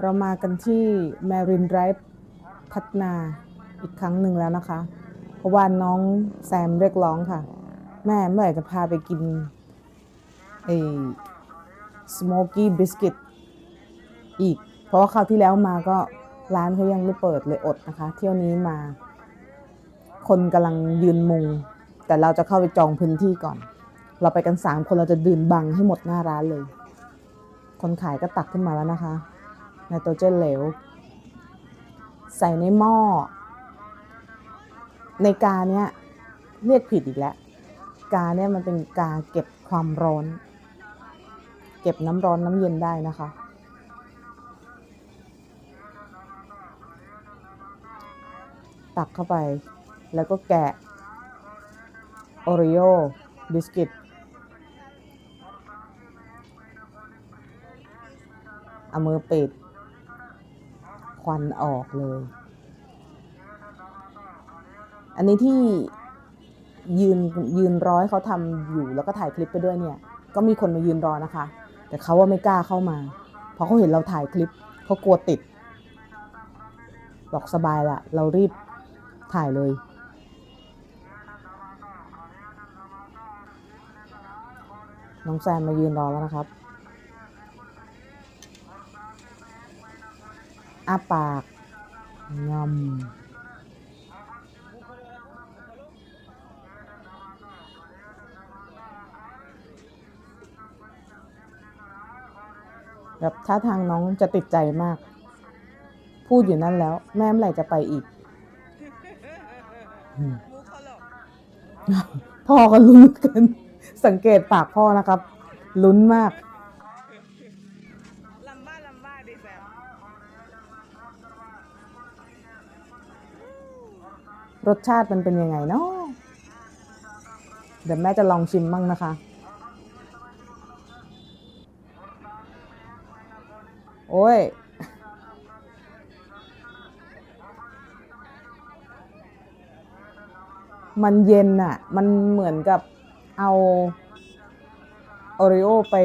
เรามากันที่แมรินไ i ฟ์พัฒนาอีกครั้งหนึ่งแล้วนะคะ เพราะว่าน้องแซมเรียกร้องค่ะ แม่เมื่อไหร่จะพาไปกินไอ้สโมกี้บิสกิตอีก เพราะว่าคราวที่แล้วมาก็ร้านเขายังไม่เปิดเลยอดนะคะ เที่ยวนี้มา คนกำลังยืนมุง แต่เราจะเข้าไปจองพื้นที่ก่อน เราไปกันสามคนเราจะดื่นบังให้หมดหน้าร้านเลย คนขายก็ตักขึ้นมาแล้วนะคะ ไนโตรเจนเหลว ใส่ในหม้อ ในกาเนี้ยเรียกผิดอีกแล้ว กาเนี่ยมันเป็นกาเก็บความร้อน เก็บน้ำร้อนน้ำเย็นได้นะคะ ตักเข้าไป แล้วก็แกะโอริโอบิสกิตเอามือปิด ควันออกเลย อันนี้ที่ยืนยืนร้อยเขาทำอยู่แล้วก็ถ่ายคลิปไปด้วยเนี่ย ก็มีคนมายืนรอนะคะ แต่เขาว่าไม่กล้าเข้ามา เพราะเขาเห็นเราถ่ายคลิปเขากลัวติด บอกสบายละเรารีบถ่ายเลย น้องแซมมายืนรอแล้วนะครับ อ้าปากงำแบบท่าทางน้องจะติดใจมาก พูดอยู่นั่นแล้ว แม่เมื่อไหร่จะไปอีกอืมมุกเขาหรอกพ่อก็ลุ้นกัน สังเกตปากพ่อนะครับ ลุ้นมาก ลำบ้าลำบ้าดิแซม รสชาติมันเป็นยังไงเนาะเดี๋ยวแม่จะลองชิมบ้างนะคะ โอ้ย มันเย็นอะมันเหมือนกับเอาโอริโอไป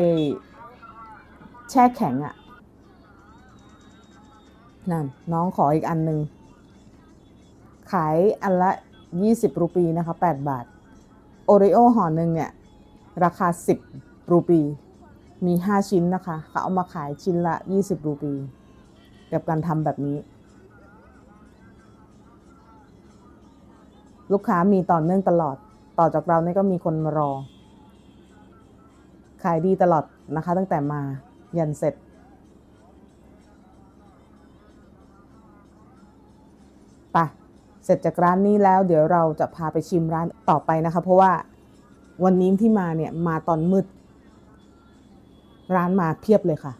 แช่แข็งอะนั่นน้องขออีกอันหนึ่ง ขายอันละ 20 รูปีนะคะ 8 บาท โอริโอห่อหนึ่งเนี่ย ราคา 10 รูปี มี 5 ชิ้นนะคะ เขาเอามาขายชิ้นละ 20 รูปี กับการทำแบบนี้ ลูกค้ามีต่อเนื่องตลอด ต่อจากเราเนี่ยก็มีคนมารอ ขายดีตลอดนะคะ ตั้งแต่มายันเสร็จ เสร็จจากร้านนี้แล้ว เดี๋ยวเราจะพาไปชิมร้านต่อไปนะคะ เพราะว่าวันนี้ที่มาเนี่ยมาตอนมืด ร้านมาเพียบเลยค่ะ